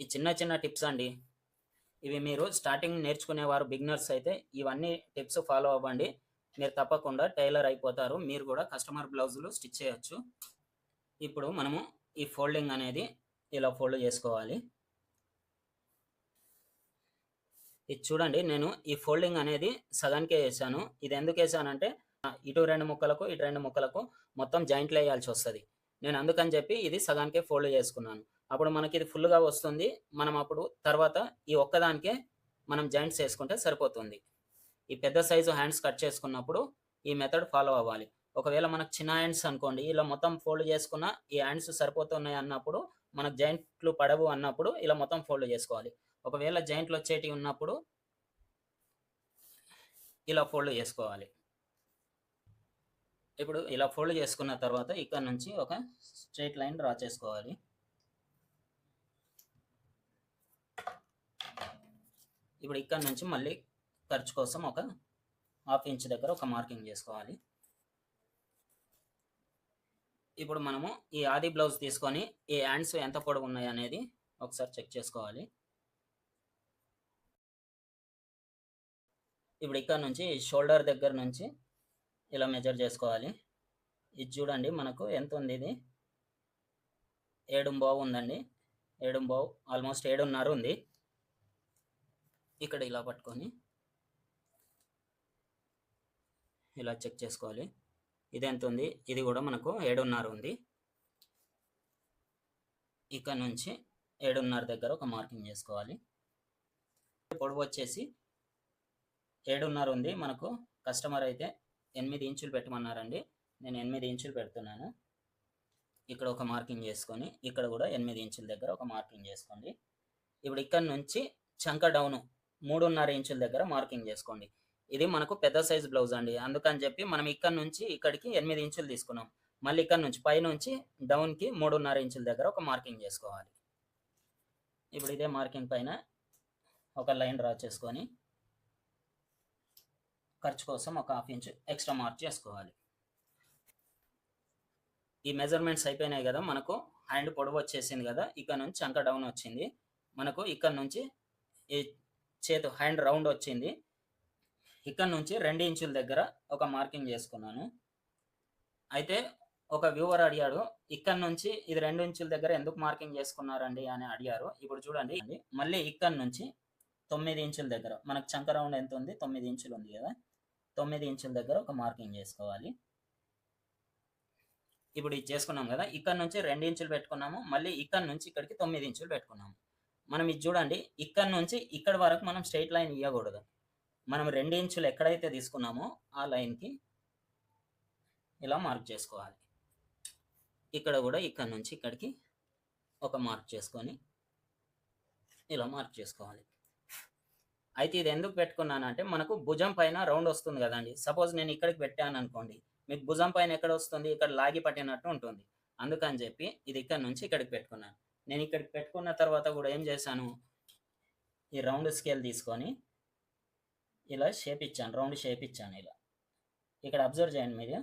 ఈ చిన్న చిన్న టిప్స్ అండి. ఇవి మీరు స్టార్టింగ్ నేర్చుకునేవారు బిగినర్స్ అయితే ఇవన్నీ టిప్స్ ఫాలో అవ్వండి. మీరు తప్పకుండా టైలర్ అయిపోతారు. మీరు కూడా కస్టమర్ బ్లౌజులు స్టిచ్ చేయొచ్చు. ఇప్పుడు మనము ఈ ఫోల్డింగ్ అనేది ఇలా ఫోల్డ్ చేసుకోవాలి. ఇది చూడండి నేను ఈ ఫోల్డింగ్ అనేది సగానికే వేసాను. ఇది ఎందుకు వేసానంటే ఇటు రెండు ముక్కలకు ఇటు రెండు ముక్కలకు మొత్తం జాయింట్లు వేయాల్సి వస్తుంది. నేను అందుకని చెప్పి ఇది సగానికే ఫోల్డ్ చేసుకున్నాను. అప్పుడు మనకి ఇది ఫుల్గా వస్తుంది. మనం అప్పుడు తర్వాత ఈ ఒక్కదానికే మనం జాయింట్స్ వేసుకుంటే సరిపోతుంది. ఈ పెద్ద సైజు హ్యాండ్స్ కట్ చేసుకున్నప్పుడు ఈ మెథడ్ ఫాలో అవ్వాలి. ఒకవేళ మనకు చిన్న హ్యాండ్స్ అనుకోండి ఇలా మొత్తం ఫోల్డ్ చేసుకున్న ఈ హ్యాండ్స్ సరిపోతున్నాయి అన్నప్పుడు మనకు జాయింట్లు పడవు అన్నప్పుడు ఇలా మొత్తం ఫోల్డ్ చేసుకోవాలి. ఒకవేళ జాయింట్లు వచ్చేటివి ఉన్నప్పుడు ఇలా ఫోల్డ్ చేసుకోవాలి. ఇప్పుడు ఇలా ఫోల్డ్ చేసుకున్న తర్వాత ఇక్కడ నుంచి ఒక స్ట్రైట్ లైన్ డ్రా చేసుకోవాలి. ఇప్పుడు ఇక్కడ నుంచి మళ్ళీ ఖర్చు కోసం ఒక హాఫ్ ఇంచ్ దగ్గర ఒక మార్కింగ్ చేసుకోవాలి. ఇప్పుడు మనము ఈ ఆది బ్లౌజ్ తీసుకొని ఈ హ్యాండ్స్ ఎంత పొడవు ఉన్నాయి అనేది ఒకసారి చెక్ చేసుకోవాలి. ఇప్పుడు ఇక్కడ నుంచి షోల్డర్ దగ్గర నుంచి ఇలా మెజర్ చేసుకోవాలి. ఇది చూడండి మనకు ఎంత ఉంది ఇది? ఏడు బావు ఉందండి. ఏడు బావు ఆల్మోస్ట్ ఏడున్నర ఉంది. ఇక్కడ ఇలా పట్టుకొని ఇలా చెక్ చేసుకోవాలి. ఇది ఎంత ఉంది? ఇది కూడా మనకు ఏడున్నర ఉంది. ఇక్కడ నుంచి ఏడున్నర దగ్గర ఒక మార్కింగ్ చేసుకోవాలి. పొడవు వచ్చేసి ఏడున్నర ఉంది. మనకు కస్టమర్ అయితే ఎనిమిది ఇంచులు పెట్టమన్నారండి. నేను ఎనిమిది ఇంచులు పెడుతున్నాను. ఇక్కడ ఒక మార్కింగ్ చేసుకొని ఇక్కడ కూడా ఎనిమిది ఇంచుల దగ్గర ఒక మార్కింగ్ చేసుకోండి. ఇప్పుడు ఇక్కడ నుంచి చంక డౌను మూడున్నర ఇంచుల దగ్గర మార్కింగ్ చేసుకోండి. ఇది మనకు పెద్ద సైజ్ బ్లౌజ్ అండి. అందుకని చెప్పి మనం ఇక్కడ నుంచి ఇక్కడికి ఎనిమిది ఇంచులు తీసుకున్నాం. మళ్ళీ ఇక్కడ నుంచి పైనుంచి డౌన్కి మూడున్నర ఇంచుల దగ్గర ఒక మార్కింగ్ చేసుకోవాలి. ఇప్పుడు ఇదే మార్కింగ్ పైన ఒక లైన్ డ్రా చేసుకొని ఖర్చు కోసం ఒక హాఫ్ ఇంచ్ ఎక్స్ట్రా మార్క్ చేసుకోవాలి. ఈ మెజర్మెంట్స్ అయిపోయినాయి కదా మనకు. హ్యాండ్ పొడవు వచ్చేసింది కదా. ఇక్కడ నుంచి చంక డౌన్ వచ్చింది. మనకు ఇక్కడ నుంచి ఈ చేతు హ్యాండ్ రౌండ్ వచ్చింది. ఇక్కడ నుంచి రెండు ఇంచుల దగ్గర ఒక మార్కింగ్ చేసుకున్నాను. అయితే ఒక వ్యూవర్ అడిగాడు ఇక్కడ నుంచి ఇది రెండు ఇంచుల దగ్గర ఎందుకు మార్కింగ్ చేసుకున్నారండి అని అడిగారు. ఇప్పుడు చూడండి మళ్ళీ ఇక్కడ నుంచి తొమ్మిది ఇంచుల దగ్గర మనకు చంక రౌండ్ ఎంత ఉంది? తొమ్మిది ఇంచులు ఉంది కదా. తొమ్మిది ఇంచుల దగ్గర ఒక మార్కింగ్ చేసుకోవాలి. ఇప్పుడు ఇది చేసుకున్నాం కదా ఇక్కడ నుంచి రెండు ఇంచులు పెట్టుకున్నాము మళ్ళీ ఇక్కడ నుంచి ఇక్కడికి తొమ్మిది ఇంచులు పెట్టుకున్నాము. మనం ఇది చూడండి ఇక్కడ నుంచి ఇక్కడ వరకు మనం స్ట్రైట్ లైన్ ఇవ్వకూడదు మనం రెండు ఇంచులు ఎక్కడైతే తీసుకున్నామో ఆ లైన్కి ఇలా మార్క్ చేసుకోవాలి. ఇక్కడ కూడా ఇక్కడ నుంచి ఇక్కడికి ఒక మార్క్ చేసుకొని ఇలా మార్క్ చేసుకోవాలి. అయితే ఇది ఎందుకు పెట్టుకున్నానంటే మనకు భుజం పైన రౌండ్ వస్తుంది కదండి. సపోజ్ నేను ఇక్కడికి పెట్టాను అనుకోండి మీకు భుజం పైన ఎక్కడ వస్తుంది? ఇక్కడ లాగి పట్టినట్టు ఉంటుంది. అందుకని చెప్పి ఇది ఇక్కడ నుంచి ఇక్కడికి పెట్టుకున్నాను. నేను ఇక్కడ పెట్టుకున్న తర్వాత కూడా ఏం చేశాను? ఈ రౌండ్ స్కేల్ తీసుకొని ఇలా షేప్ ఇచ్చాను రౌండ్ షేప్ ఇచ్చాను ఇలా. ఇక్కడ అబ్జర్వ్ చేయండి మీరు.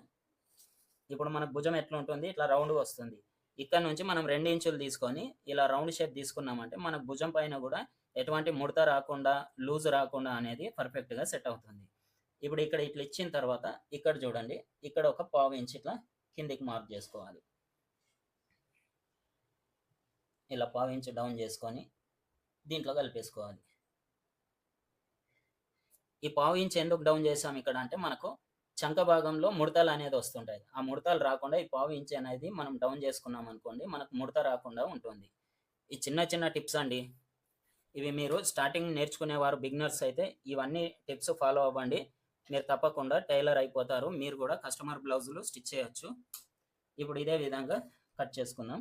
ఇప్పుడు మన భుజం ఎట్లా ఉంటుంది ఇట్లా రౌండ్ వస్తుంది. ఇక్కడ నుంచి మనం రెండు ఇంచులు తీసుకొని ఇలా రౌండ్ షేప్ తీసుకున్నామంటే మన భుజం పైన కూడా ఎటువంటి ముడత రాకుండా లూజ్ రాకుండా అనేది పర్ఫెక్ట్గా సెట్ అవుతుంది. ఇప్పుడు ఇక్కడ ఇట్లా ఇచ్చిన తర్వాత ఇక్కడ చూడండి ఇక్కడ ఒక పావు ఇంచ్ ఇట్లా కిందికి మార్క్ చేసుకోవాలి. ఇలా పావు డౌన్ చేసుకొని దీంట్లో కలిపేసుకోవాలి. ఈ పావు ఎందుకు డౌన్ చేసాం ఇక్కడ అంటే మనకు చంక భాగంలో ముడతలు అనేది వస్తుంటాయి. ఆ ముడతలు రాకుండా ఈ పావు ఇంచ్ అనేది మనం డౌన్ చేసుకున్నాం అనుకోండి మనకు ముడత రాకుండా ఉంటుంది. ఈ చిన్న చిన్న టిప్స్ అండి. ఇవి మీరు స్టార్టింగ్ నేర్చుకునేవారు బిగినర్స్ అయితే ఇవన్నీ టిప్స్ ఫాలో అవ్వండి. మీరు తప్పకుండా టైలర్ అయిపోతారు. మీరు కూడా కస్టమర్ బ్లౌజులు స్టిచ్ చేయొచ్చు. ఇప్పుడు ఇదే విధంగా కట్ చేసుకుందాం.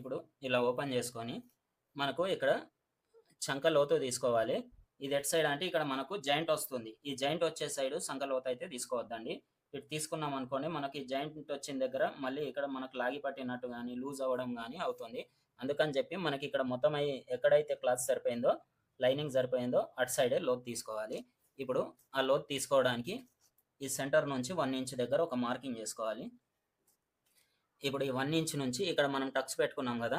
ఇప్పుడు ఇలా ఓపెన్ చేసుకొని మనకు ఇక్కడ చంక లోతు తీసుకోవాలి. ఇది ఎట్ సైడ్ అంటే ఇక్కడ మనకు జాయింట్ వస్తుంది. ఈ జాయింట్ వచ్చే సైడ్ సంక లోతు అయితే తీసుకోవద్దండి. ఇటు తీసుకున్నాం అనుకోండి మనకి జాయింట్ వచ్చిన దగ్గర మళ్ళీ ఇక్కడ మనకు లాగి పట్టినట్టు కానీ లూజ్ అవ్వడం కానీ అవుతుంది. అందుకని చెప్పి మనకి ఇక్కడ మొత్తం అయి ఎక్కడైతే క్లాత్ సరిపోయిందో లైనింగ్ సరిపోయిందో అటు సైడే లోతు తీసుకోవాలి. ఇప్పుడు ఆ లోతు తీసుకోవడానికి ఈ సెంటర్ నుంచి వన్ ఇంచ్ దగ్గర ఒక మార్కింగ్ చేసుకోవాలి. ఇప్పుడు ఈ వన్ ఇంచ్ నుంచి ఇక్కడ మనం టక్స్ పెట్టుకున్నాం కదా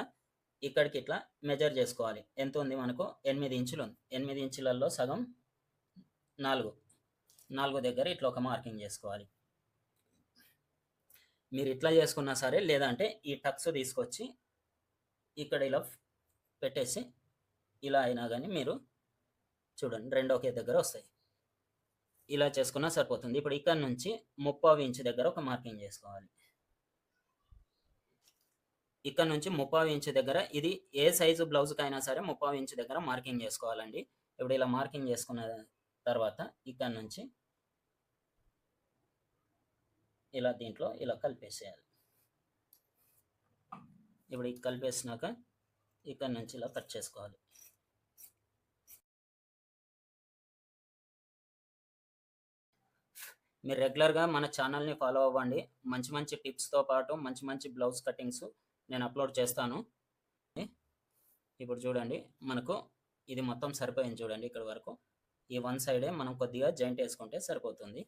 ఇక్కడికి ఇట్లా మెజర్ చేసుకోవాలి. ఎంత ఉంది మనకు? ఎనిమిది ఇంచులు ఉంది. ఎనిమిది ఇంచులలో సగం నాలుగు. నాలుగు దగ్గర ఇట్లా ఒక మార్కింగ్ చేసుకోవాలి. మీరు ఇట్లా చేసుకున్నా సరే లేదంటే ఈ టక్స్ తీసుకొచ్చి ఇక్కడ ఇలా పెట్టేసి ఇలా అయినా కానీ మీరు చూడండి రెండు ఒకే దగ్గర వస్తాయి. ఇలా చేసుకున్నా సరిపోతుంది. ఇప్పుడు ఇక్కడ నుంచి ముప్పై ఇంచు దగ్గర ఒక మార్కింగ్ చేసుకోవాలి. ఇక్కడ నుంచి ముప్పావు ఇంచు దగ్గర ఇది ఏ సైజు బ్లౌజ్కి అయినా సరే ముప్పావు ఇంచు దగ్గర మార్కింగ్ చేసుకోవాలండి. ఇప్పుడు ఇలా మార్కింగ్ చేసుకున్న తర్వాత ఇక్కడ నుంచి ఇలా దీంట్లో ఇలా కలిపేసేయాలి. ఇప్పుడు ఇది కలిపేసినాక ఇక్కడ నుంచి ఇలా కట్ చేసుకోవాలి. మీరు రెగ్యులర్గా మన ఛానల్ని ఫాలో అవ్వండి. మంచి మంచి టిప్స్తో పాటు మంచి మంచి బ్లౌజ్ కటింగ్స్ నేను అప్లోడ్ చేస్తాను. ఇప్పుడు చూడండి మనకు ఇది మొత్తం సరిపోయింది చూడండి ఇక్కడ వరకు. ఈ వన్ సైడే మనం కొద్దిగా జాయింట్ వేసుకుంటే సరిపోతుంది.